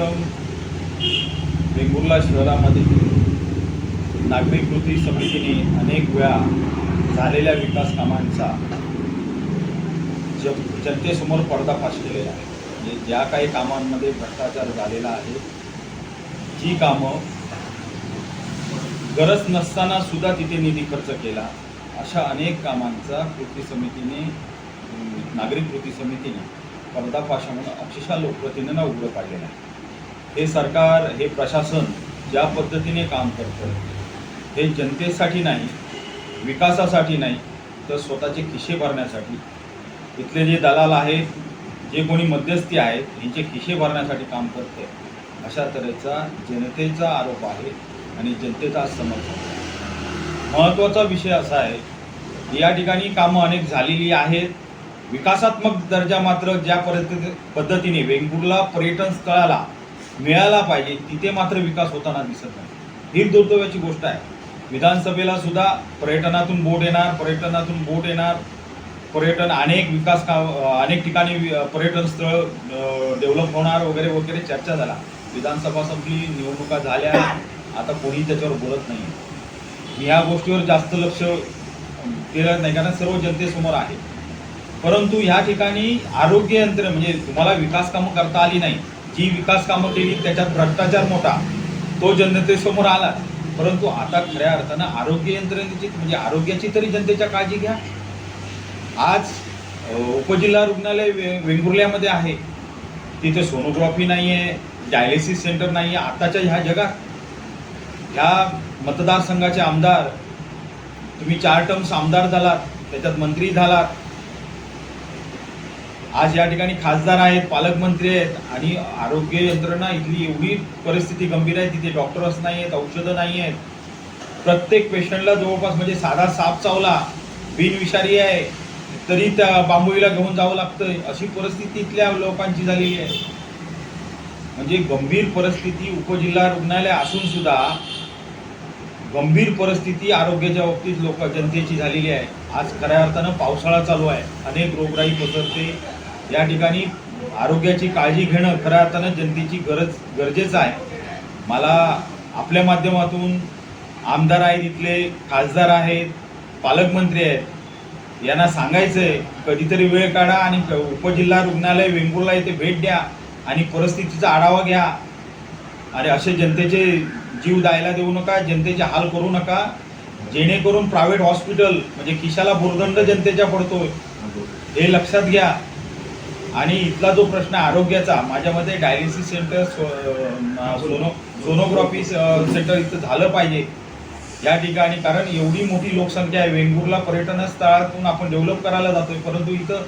प्रथम वेंगुर्ला शहरामध्ये नागरिक कृती समितीने अनेक वेळा झालेल्या विकास कामांचा ज जनतेसमोर पडदाफाश केलेला आहे. म्हणजे ज्या काही कामांमध्ये भ्रष्टाचार झालेला आहे जी कामं गरज नसताना सुद्धा तिथे निधी खर्च केला अशा अनेक कामांचा कृती समितीने नागरिक कृती समितीने पर्दाफाश म्हणून अक्षरशः लोकप्रतिनिधींना उघडं काढलेलं आहे. हे सरकार हे प्रशासन ज्या पद्धतीने काम करतं हे जनतेसाठी नाही विकासासाठी नाही तर स्वतःचे खिशे भरण्यासाठी. इथले जे दलाल आहेत जे कोणी मध्यस्थी आहेत यांचे खिशे भरण्यासाठी काम करते अशा तऱ्हेचा जनतेचा आरोप आहे आणि जनतेचा समर्थन महत्त्वाचा विषय असा आहे या ठिकाणी कामं अनेक झालेली आहेत. विकासात्मक दर्जा मात्र ज्या पद्धती पद्धतीने वेंगुर्ला पर्यटन स्थळाला मिळाला पाहिजे तिथे मात्र विकास होताना दिसत नाही. ही दुर्दैवाची गोष्ट आहे. विधानसभेला सुद्धा पर्यटनातून बोट येणार पर्यटनातून बोट येणार. पर्यटन अनेक विकास का अनेक ठिकाणी पर्यटन स्थळ डेव्हलप होणार वगैरे वगैरे चर्चा झाला. विधानसभा संपली निवडणुका झाल्या. आता कोणी त्याच्यावर बोलत नाही मी ह्या गोष्टीवर जास्त लक्ष केलं नाही कारण सर्व जनतेसमोर आहे. परंतु ह्या ठिकाणी आरोग्य यंत्र म्हणजे तुम्हाला विकास कामं करता आली नाही जी विकास कामं केली त्याच्यात भ्रष्टाचार मोठा. तो जनतेसमोर आला परंतु आता खऱ्या अर्थानं आरोग्य यंत्रणेची म्हणजे आरोग्याची तरी जनतेच्या काळजी घ्या. आज उपजिल्हा रुग्णालय वे वेंगुर्ल्यामध्ये आहे. तिथे सोनोग्राफी नाही आहे डायलिसिस सेंटर नाही आहे आताच्या ह्या जगात. ह्या मतदारसंघाचे आमदार तुम्ही चार टर्म्स आमदार झालात त्याच्यात मंत्री झालात. आज या ठिकाणी खासदार आहेत पालकमंत्री आहेत आणि आरोग्य यंत्रणा इथली एवढी परिस्थिती गंभीर आहे तिथे डॉक्टर्स नाही आहेत औषधं नाही आहेत. प्रत्येक पेशंटला जवळपास म्हणजे साधा साप चावला बिनविषारी आहे तरी त्या बांबोईला घेऊन जावं लागतं अशी परिस्थिती इथल्या लोकांची झालेली आहे. म्हणजे गंभीर परिस्थिती उपजिल्हा रुग्णालय असून सुद्धा गंभीर परिस्थिती आरोग्याच्या बाबतीत लोक जनतेची झालेली आहे. आज खऱ्या अर्थानं पावसाळा चालू आहे. अनेक रोगराई पसरते या ठिकाणी आरोग्याची काळजी घेणं खऱ्या अर्थानं जनतेची गरज गरजेचं आहे. मला आपल्या माध्यमातून आमदार आहेत इथले खासदार आहेत पालकमंत्री आहेत यांना सांगायचं आहे कधीतरी वेळ काढा आणि उपजिल्हा रुग्णालय वेंगुर्ला इथे भेट द्या आणि परिस्थितीचा आढावा घ्या. आणि असे जनतेचे जीव द्यायला देऊ नका जनतेचे हाल करू नका. जेणेकरून प्रायव्हेट हॉस्पिटल म्हणजे खिशाला भुर्दंड जनतेच्या पडतोय हे लक्षात घ्या. आणि इथला जो प्रश्न आरोग्याचा माझ्यामध्ये dialysis centre sono sonography centre इथं झालं पाहिजे. या ठिकाणी कारण एवढी मोठी लोकसंख्या आहे वेंगुर्ला पर्यटन स्थळातून आपण डेव्हलप करायला जातोय परंतु इथं